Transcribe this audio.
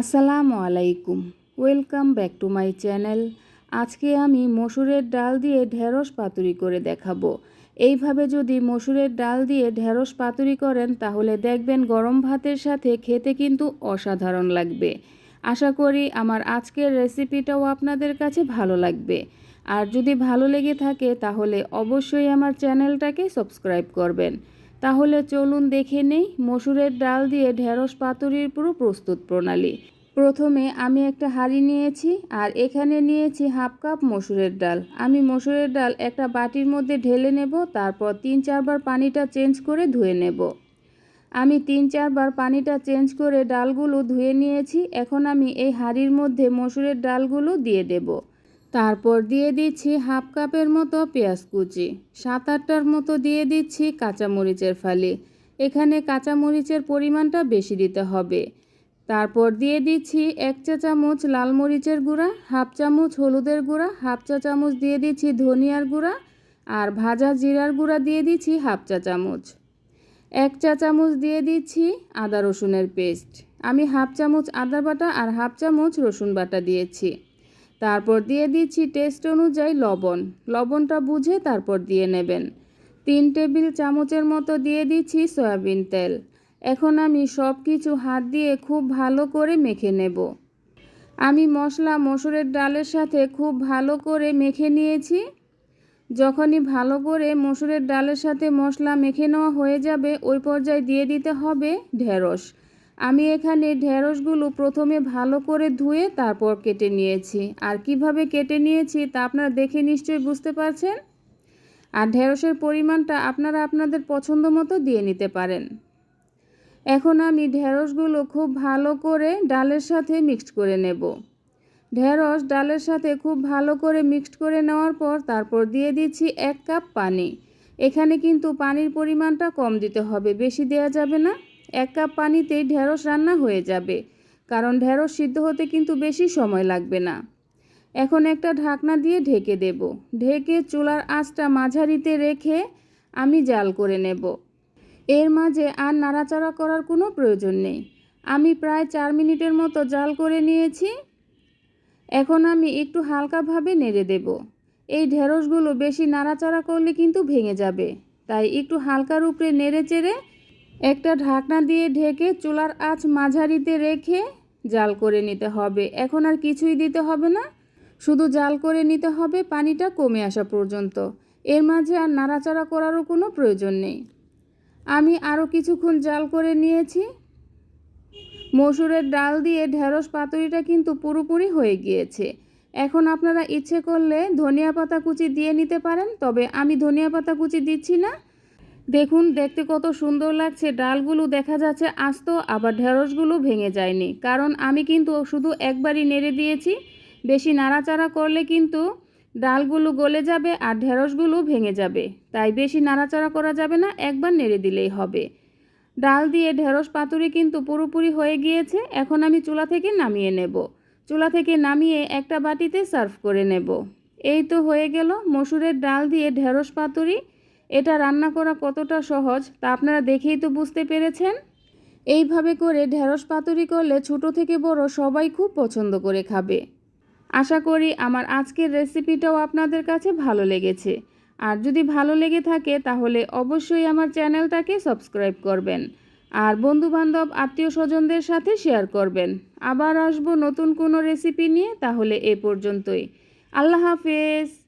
আসসালামু আলাইকুম। Welcome back to my channel আজকে আমি মসুরের ডাল দিয়ে ঢেঁড়স পাতুরি করে দেখাবো। এইভাবে যদি মসুরের ডাল দিয়ে ঢেঁড়স পাতুরি করেন, তাহলে দেখবেন গরম ভাতের সাথে খেতে কিন্তু অসাধারণ লাগবে। আশা করি আমার আজকের রেসিপিটাও আপনাদের কাছে ভালো লাগবে। আর যদি ভালো লেগে থাকে, তাহলে অবশ্যই আমার চ্যানেলটাকে সাবস্ক্রাইব করবেন। তাহলে চলুন দেখে নেই, মসুরের ডাল দিয়ে ঢেঁড়স পাতুরির পুরো প্রস্তুত প্রণালী। প্রথমে আমি একটা হাঁড়ি নিয়েছি আর এখানে নিয়েছি হাফ কাপ মসুরের ডাল। আমি মসুরের ডাল একটা বাটির মধ্যে ঢেলে নেব, তারপর তিন চারবার পানিটা চেঞ্জ করে ধুয়ে নেব। আমি তিন চারবার পানিটা চেঞ্জ করে ডালগুলো ধুয়ে নিয়েছি, এখন আমি এই হাঁড়ির মধ্যে মসুরের ডালগুলো দিয়ে দেবো। তারপর দিয়ে দিচ্ছি হাফ কাপের মতো পেঁয়াজ কুচি। সাত আটটার মতো দিয়ে দিচ্ছি কাঁচামরিচের ফালি। এখানে কাঁচামরিচের পরিমাণটা বেশি দিতে হবে। তারপর দিয়ে দিচ্ছি এক চা চামচ লাল মরিচের গুঁড়া, হাফ চামচ হলুদের গুঁড়া, হাফ চা চামচ দিয়ে দিচ্ছি ধনিয়ার গুঁড়া আর ভাজা জিরার গুঁড়া দিয়ে দিচ্ছি হাফ চা চামচ। এক চা চামচ দিয়ে দিচ্ছি আদা রসুনের পেস্ট। আমি হাফ চামচ আদা বাটা আর হাফ চামচ রসুন বাটা দিয়েছি। তারপর দিয়ে দিচ্ছি টেস্ট অনুযায়ী লবণ। লবণটা বুঝে তারপর দিয়ে নেবেন। তিন টেবিল চামচের মতো দিয়ে দিচ্ছি সয়াবিন তেল। এখন আমি সব কিছু হাত দিয়ে খুব ভালো করে মেখে নেব। আমি মশলা মসুরের ডালের সাথে খুব ভালো করে মেখে নিয়েছি। যখনই ভালো করে মসুরের ডালের সাথে মশলা মেখে নেওয়া হয়ে যাবে, ওই পর্যায়ে দিয়ে দিতে হবে ঢেঁড়স। আমি এখানে ঢেঁড়সগুলো প্রথমে ভালো করে ধুয়ে তারপর কেটে নিয়েছি। আর কীভাবে কেটে নিয়েছি তা আপনারা দেখে নিশ্চয়ই বুঝতে পারছেন? আর ঢেঁড়সের পরিমাণটা আপনারা আপনাদের পছন্দ মতো দিয়ে নিতে পারেন। এখন আমি ঢেঁড়সগুলো খুব ভালো করে ডালের সাথে মিক্সড করে নেব। ঢেঁড়স ডালের সাথে খুব ভালো করে মিক্সড করে নেওয়ার পর তারপর দিয়ে দিচ্ছি এক কাপ পানি। এখানে কিন্তু পানির পরিমাণটা কম দিতে হবে, বেশি দেওয়া যাবে না। এক কাপ পানিতেই ঢেঁড়স রান্না হয়ে যাবে। কারণ ঢেঁড়স সিদ্ধ হতে কিন্তু বেশি সময় লাগবে না। এখন একটা ঢাকনা দিয়ে ঢেকে দেব। ঢেকে চুলার আঁচটা মাঝারিতে রেখে আমি জাল করে নেব। এর মাঝে আর নাড়াচাড়া করার কোনো প্রয়োজন নেই। আমি প্রায় চার মিনিটের মতো জাল করে নিয়েছি। এখন আমি একটু হালকাভাবে নেড়ে দেব। এই ঢেঁড়সগুলো বেশি নাড়াচাড়া করলে কিন্তু ভেঙে যাবে। তাই একটু হালকার উপরে নেড়ে চেড়ে একটা ঢাকনা দিয়ে ঢেকে চুলার আঁচ মাঝারিতে রেখে জাল করে নিতে হবে। এখন আর কিছুই দিতে হবে না। শুধু জাল করে নিতে হবে, পানিটা কমে আসা পর্যন্ত। এর মাঝে আর নাড়াচাড়া করারও কোনো প্রয়োজন নেই। আমি আরও কিছুক্ষণ জাল করে নিয়েছি। মসুরের ডাল দিয়ে ঢেঁড়স পাতুরিটা কিন্তু পুরোপুরি হয়ে গিয়েছে। এখন আপনারা ইচ্ছে করলে ধনিয়া পাতা কুচি দিয়ে নিতে পারেন, তবে আমি ধনিয়া পাতা কুচি দিচ্ছি না। দেখুন, দেখতে কত সুন্দর লাগছে। ডালগুলো দেখা যাচ্ছে আস্ত, আবার ঢেঁড়সগুলো ভেঙে যায়নি। কারণ আমি কিন্তু শুধু একবারই নেড়ে দিয়েছি। বেশি নাড়াচাড়া করলে কিন্তু ডালগুলো গলে যাবে আর ঢেঁড়সগুলো ভেঙে যাবে। তাই বেশি নাড়াচাড়া করা যাবে না, একবার নেড়ে দিলেই হবে। ডাল দিয়ে ঢেঁড়স পাতুরি কিন্তু পুরোপুরি হয়ে গিয়েছে। এখন আমি চুলা থেকে নামিয়ে নেব। চুলা থেকে নামিয়ে একটা বাটিতে সার্ভ করে নেব। এই তো হয়ে গেল মসুরের ডাল দিয়ে ঢেঁড়স পাতুরি। এটা রান্না করা কতটা সহজ তা আপনারা দেখেই তো বুঝতে পেরেছেন। এইভাবে করে ঢেঁড়স পাতুরি করলে ছোট থেকে বড় সবাই খুব পছন্দ করে খাবে। আশা করি আমার আজকের রেসিপিটাও আপনাদের কাছে ভালো লেগেছে। আর যদি ভালো লেগে থাকে তাহলে অবশ্যই আমার চ্যানেলটাকে সাবস্ক্রাইব করবেন। আর বন্ধুবান্ধব আত্মীয় স্বজনদের সাথে শেয়ার করবেন। আবার আসব নতুন কোনো রেসিপি নিয়ে তাহলে এ পর্যন্তই। আল্লাহ হাফেজ।